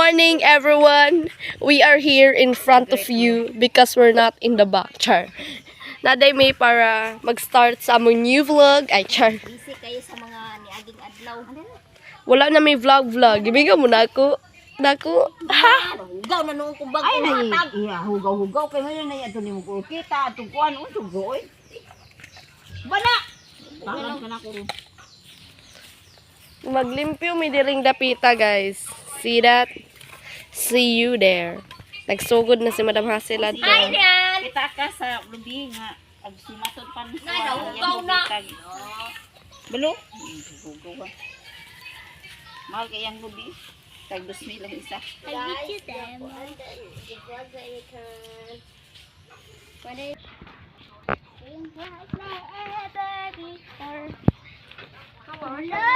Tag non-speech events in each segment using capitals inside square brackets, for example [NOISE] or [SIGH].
Morning everyone! We are here in front of you because we're not in the back. Char. Naday may para mag-start sa among new vlog. Ay, char. Busy kayo sa mga niaging adlaw. Wala na may vlog-vlog. Ibigay mo na ako. Nako. Ha? Hugaw na noong kumbag Ay, na matag. iya, hugaw-hugaw. Kaya ngayon na ito ni mo ko kita. Ito ano, ito ko eh. Bala! Tangan ka na ko. Maglimpyo mi diring dapita, guys. See that? See you there. Nagsugod na si Madam Hasilad. Hi, Rian! Kita ka sa lubi nga. Ag simatod pa na Na, nahugaw na. Balo? Hugaw ah. Mahal kayang lubi. Tag dos ang isa. I hate you, them. Wala!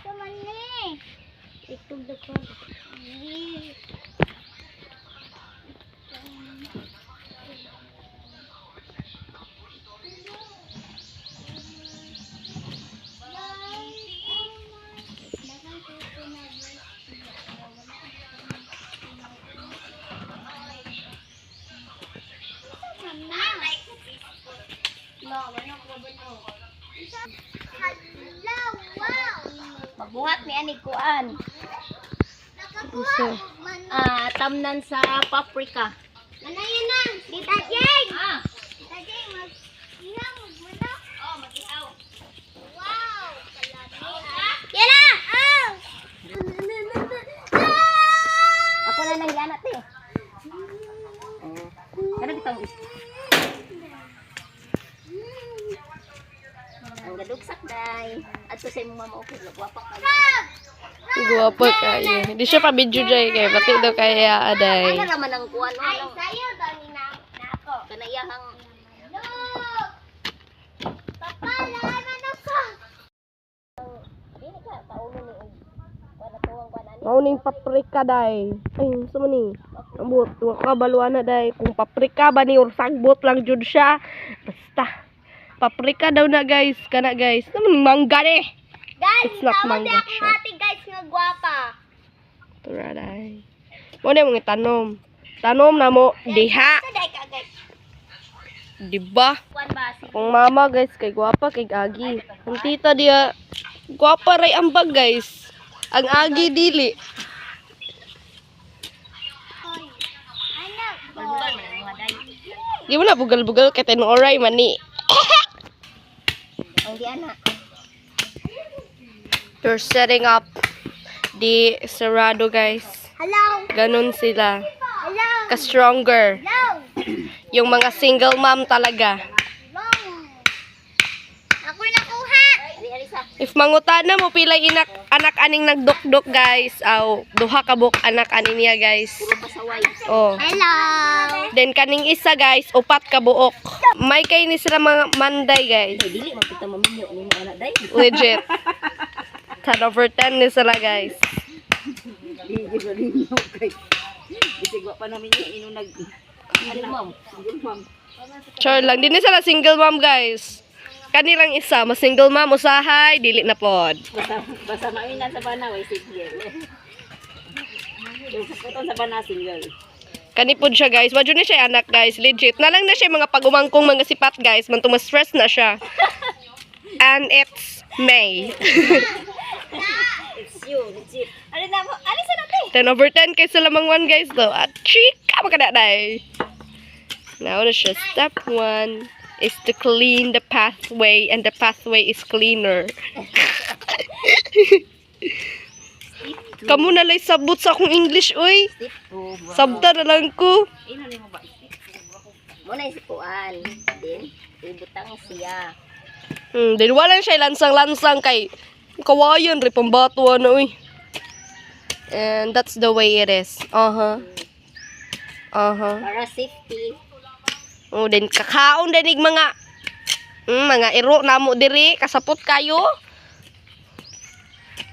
Saman ni! Itog na ko. Hala, wow! Magbuhat ni Anig Kuan. Isa. Ah, tamnan sa paprika. Manayan na! Tita Jeng! Ah! Tita Jeng, mag... Ihaw, magmuna. Oh, mag-iaw. Wow! Yan na! Oh! Ako na nang yanat eh. Kada kitang Ang gadugsak day. At sa imong mama okay, wapa ka. Guwapo kayo. Hindi siya pa video jay kay pati daw kaya aday. Ano naman ang kuan Ay, ano? sa'yo daw ni na, na ako. Kanayahang Look! Papala na ako! dili ka paulo ni og kuan tuwang kuan ani. Mauning paprika day. Ay, sa man ni? Ambot, tuwa ka baluan na day. Kung paprika ba ni or sagbot lang jud siya. Basta. Paprika daw na guys. Kana guys. Naman mangga ni. Guys, It's not ako siya. Gwapa. Tura day. Mo na mga tanom. Tanom na mo diha. Saday ka guys. Di ba? Kuan ba si Kung mama guys kay gwapa kay agi. Kung tita dia gwapa ray ambag guys. Ang agi dili. Ang. Di mo na bugal-bugal kay tinoray mani. Ang di ana. They're setting up the Serrado guys. Hello? Ganon sila. Hello? Ka-stronger. Hello? Yung mga single mom talaga. Ako nakuha! If mangutana mo pilay inak anak aning nagdukdok guys. Aw, duha ka buk anak aning niya guys. Oh. Hello? Then kaning isa guys, upat ka buok. May kay ni sila mga manday guys. Dili man kita maminyo ni mga anak day. Legit. [LAUGHS] 10 over 10 ni sila guys. Di di ba ninyo kay. Bisigwa pa namin yung ino nag Ano ma'am? Siguro ma'am. Char lang. Di ni sila single mom guys. Kanilang isa, mas single mom, usahay, dili na pod. Basta basta mainan sa banaw ay sige. Yung sa sa bana single. Kanipod siya guys. Wadyo na siya anak guys. Legit. Na lang na siya mga pagumangkong mga sipat guys. Man stress na siya. [LAUGHS] And it's May. [LAUGHS] It's you, legit. Ali na mo. Ali sa natin. 10 over 10 kay sila mga one guys though. At chika makadaday. Now na siya. Step 1 is to clean the pathway and the pathway is cleaner. Kamu na lay sabot sa akong English, oy. Step 2. Sabta na lang ko. Ni mo ba? Muna si kuan. Din ibutang siya. Hmm, din wala siya lansang-lansang kay kawayan ri pambato na uy. And that's the way it is. Uh-huh. Uh-huh. Para safety. Oh, din kakaon dinig mga mm, mga iro namo diri kasapot kayo.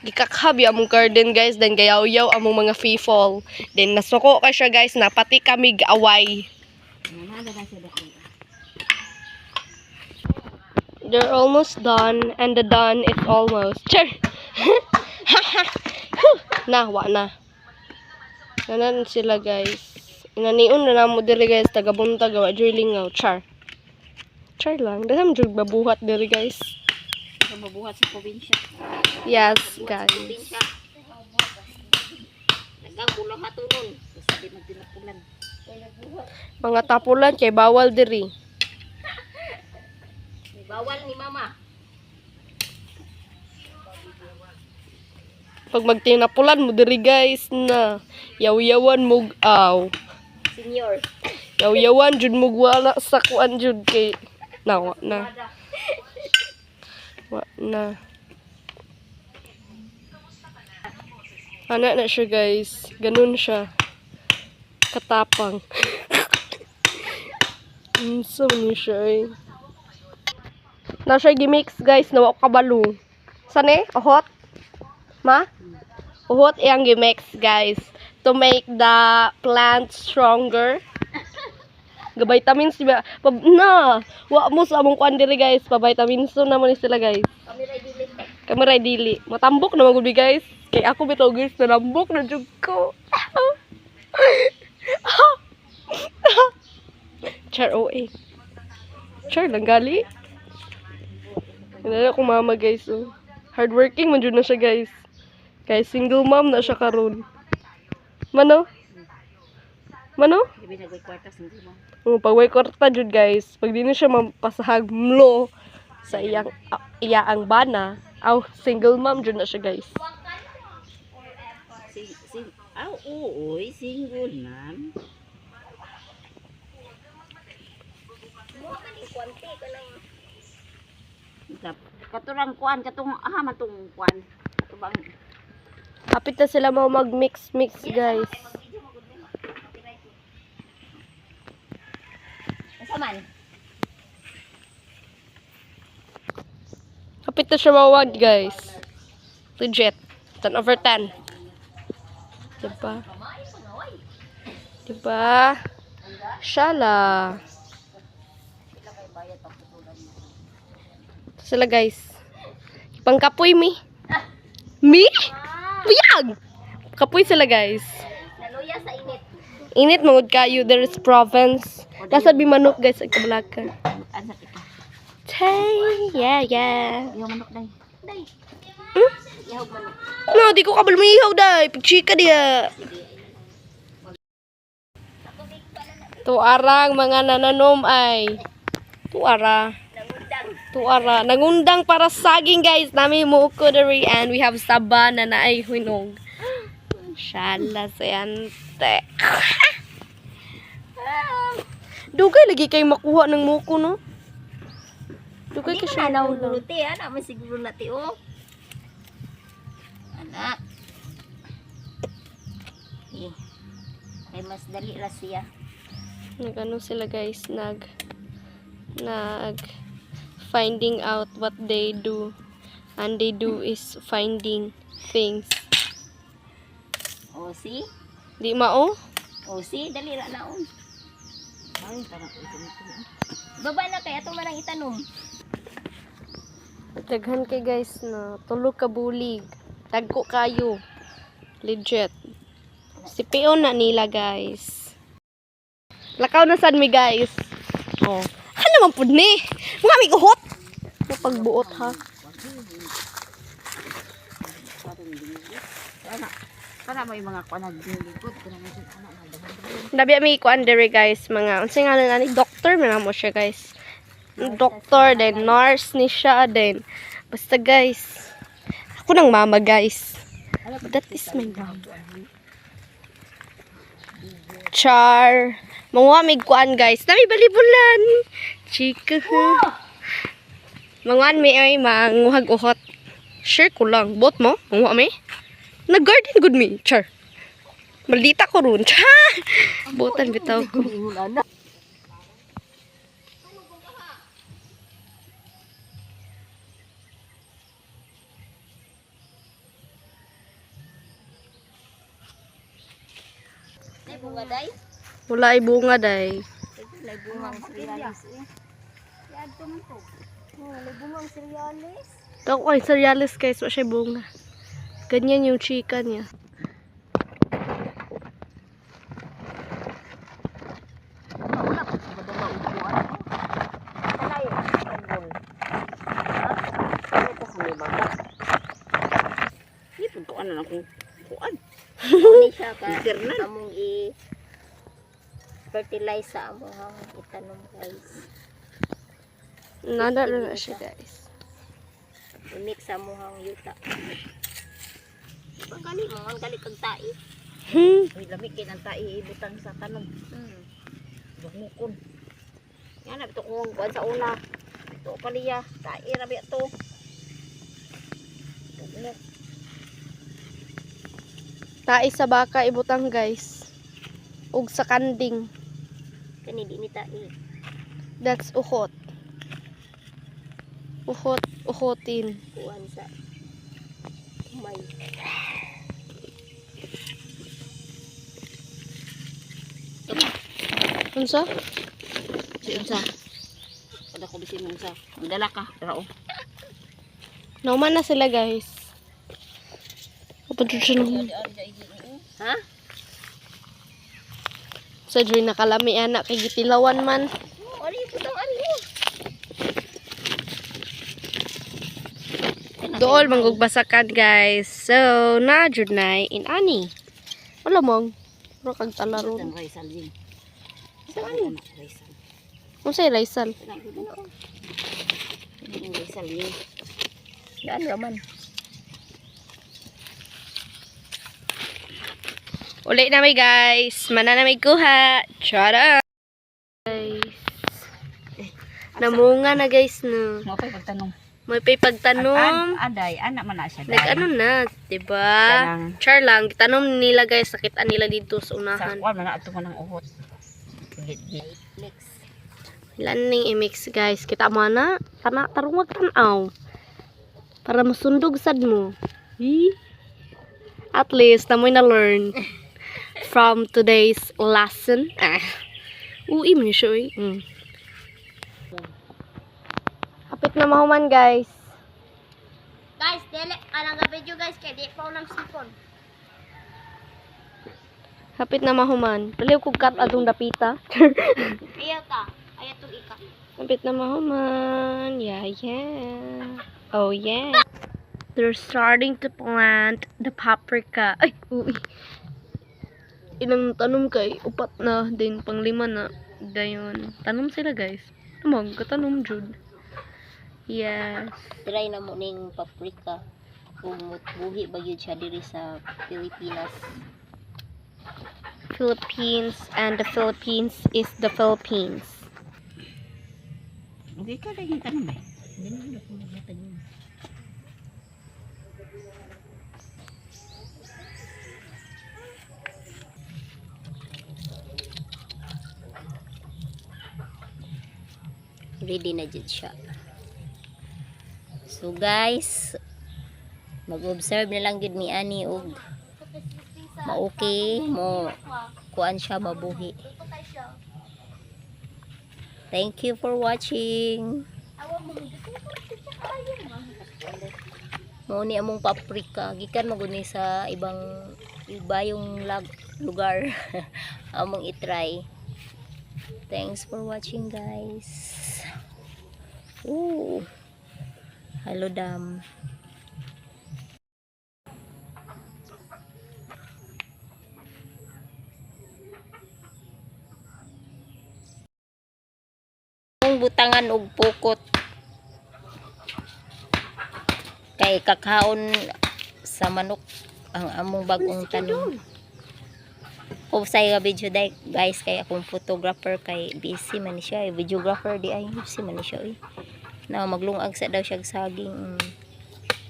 Gikakhabi among garden guys, then gayaw-yaw among mga fall. Then nasuko ka siya guys, napati kami gaaway. Nanaga na siya dako. They're almost done, and the done is almost. Char! [LAUGHS] na, wa na. Ganan sila guys. Inaniun na namo diri guys tagabunta gawa drillingaw char. Char lang. Daham jud babuhat diri guys. Sa mabuhat sa probinsya. Yes, guys. Mga tapulan kay bawal diri. Bawal ni mama. Pag magtinapulan mo diri guys na yaw-yawan mug aw. Senior. Yaw-yawan jud mug wala sa kuan jud kay nawa na. Wa na. Ana na siya guys. Ganun siya. Katapang. [LAUGHS] Unsa man ni siya eh. Na siya gimix guys na wa kabalo. Sane? Ohot? Ma? Uhot iyang gimix guys to make the plant stronger. Ga vitamins di ba? Pab na. Wa mo sa among kuan diri guys, pa vitamins na mo ni sila guys. Kami ray dili. Kami ray dili. Matambok na magud guys. Kay ako bitaw guys, nanambok na jud ko. [LAUGHS] Char OA. Char lang gali. Inala ko mama guys. Oh. Hardworking man jud na siya guys. Kay single mom na siya karon. Mano? Mano? Gabi na gawin kwarta sa mo. Oh, pag way kwarta jud guys, pag di na siya mapasahag mlo sa iyang ah, iyaang bana, aw single mom jud na siya guys. Si, si, aw, oo, single man. Kap- Katurang kuan, katong, aha, matong kuan. Katubang, Hapit na sila mo mag-mix mix guys. Asa man? Hapit na siya mawag guys. Legit. 10 over 10. Diba? Diba? Shala. Sila guys. Pangkapoy mi. Mi? Buyag! Kapoy sila guys. Naluya sa init. Init mangod kayo. There is province. Nasa manok guys sa kabalaka. anak ito. Tay, yeah, yeah. Yung manok day. Day. Hmm? Yahog manok. No, di ko kabal mayihaw day. Pagchika dia. Tuarang mga nananom ay. Tuara. Tuara. Nangundang para saging guys. Nami mo kudari and we have saba na naay hinog. Shala sayante. Dugay lagi kay makuha ng muko no. Dugay Hindi kasi ka na nauluti. Ana, man siguro na ti oh. Ana. Eh. Ay mas dali ra siya. nagano sila guys nag nag finding out what they do and they do is finding things. O si? di mao? O si, dali ra naon. Ay, parang ito nito. Baba na kay ato man ang itanom. daghan kay guys na tulo ka bulig. Dagko kayo. Legit. Si peon na nila guys. Lakaw na sad mi guys. Oh. Hala man pud ni? Mga mi uhot pagbuot ha Para, para may mga kuan na dilipot. Kaya naman siya, anak na dahan. Labi mi ko andere guys mga unsay nga na ni doctor man mo siya guys. Doctor then nurse ni siya then basta guys. Ako nang mama guys. That is my mom. Char. Mga mig kuan guys. Nami balibulan. Chika ha. Mga mi ay manguhag uhot. Sure ko lang. Bot mo? Mga mi? Nag-garden good me. Char. Maldita ko ron. Cha! [LAUGHS] Butan bitaw ko. Ay bunga day. Wala ay bunga day. Lay bunga Iadto man to. Hmm, lubungang cerealis. Tok oy cerealis guys, wa siya bunga. Ganyan yung chika niya. Ipod ko ano na kung kuan. Hindi siya ka. Among i fertilize sa amo ha. Itanom guys. Nada na na siya guys. I-mix sa amo hang yuta. Ang gali mo, ang gali kag tai. Hmm. Uy, lamig kay nang iibutan sa tanom. Hmm. Bukmukon. Yan na ito kung kuan sa una. Ito paliya. Tai rabi ito. Bukmuk. Tai sa baka ibutang guys. Ug sa kanding. Kani di ni tai. That's uhot. Uhot, uhotin. Kuan sa may Unsa? Si unsa? Kada ko bisin unsa. Ang dala ka. Dara oh. Nauman na sila guys. Kapag siya naman. Ha? Sa diri nakalami anak kay gitilawan man. Ano yung putang ano? Dool manggugbasakan guys. So, na jud na in ani. Wala mong. Pero kag talaro. Saan? Raisal. Unsay Raisal? Raisal yun. Daan raman. Uli na may guys. Mana na may kuha. Chara. Guys. Namunga na guys no. Mo pa pagtanong. May pay pagtanom. Aday, anak man na siya. Nag ano na, 'di ba? Char lang, gitanom nila guys, nakitaan nila dito sa Sa unahan. kuan man na ato man ang uhot. Mix. Laning i-mix guys. Kita mo na, tana tarong wag tanaw. Para masundog sad mo. Hi. At least namoy na learn [LAUGHS] from today's lesson. Ah. Ui man siya eh. Mm. Kapit na mahuman guys. Guys, dili ka nang video guys kay di pa unang sipon. Kapit na mahuman. Paliw kog kat adong dapita. [LAUGHS] Ayaw ta. Ayaw tong ika. Kapit na mahuman. Yeah, yeah. Oh, yeah. They're starting to plant the paprika. Ay, uy. Ilang tanom kay upat na din panglima na dayon. Tanom sila guys. Amag katanom jud. Yes. Try na mo ning paprika. Kung buhi ba yun siya diri sa Pilipinas. Philippines and the Philippines is the Philippines. Okay ka dahil tanong ba? Hindi na ako nagtatanong. ready na jud siya. So guys, mag-observe na lang jud ni ani og ma-okay mo kuan siya mabuhi. Thank you for watching. Mo ni among paprika gikan maguni sa ibang iba yung lag, lugar [LAUGHS] among itry. Thanks for watching guys. Ooh. Hello dam. Ang butangan og pukot. Kay kakaon sa manok ang among bagong tanom. O sa nga video day guys kay akong photographer kay busy man siya eh. videographer di ay busy man siya eh. Na maglungag sa daw siya saging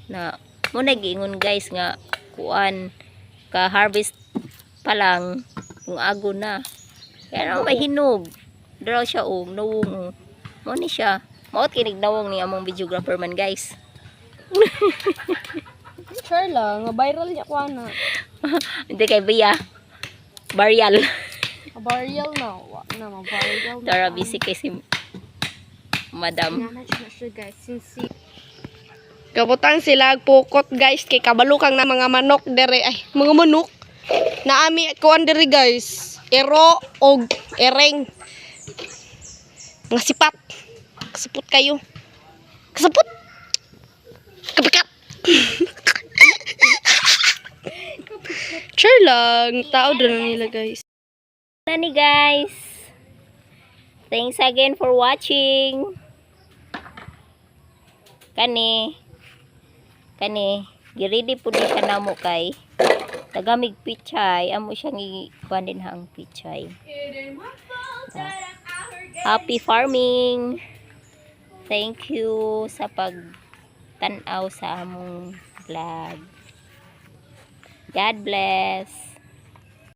na mo nagingon guys nga kuan ka harvest pa lang kung ago na kaya na may hinog daw siya og nawong oh. mo ni siya maot kinig nawong ni among videographer man guys [LAUGHS] Sure lang, viral niya ko na. [LAUGHS] hindi kay Bia Barial Viral na. Na, viral na. Tara busy kay si Madam. Kabutang sila pukot guys kay kabalukang na mga manok dere. Ay mga manok. Naami kuan dere guys. Ero og ereng. Nga sipat. Kasipot kayo. Kasipot kapikat. [LAUGHS] Lang. Tao doon na nila guys. na ni guys. Thanks again for watching. Kani. Kani. Giridi po ni kanamo kay. Tagamig pichay. Amo siyang ikuan din hang pichay. Happy farming. Thank you sa pag tanaw sa among vlog. God bless.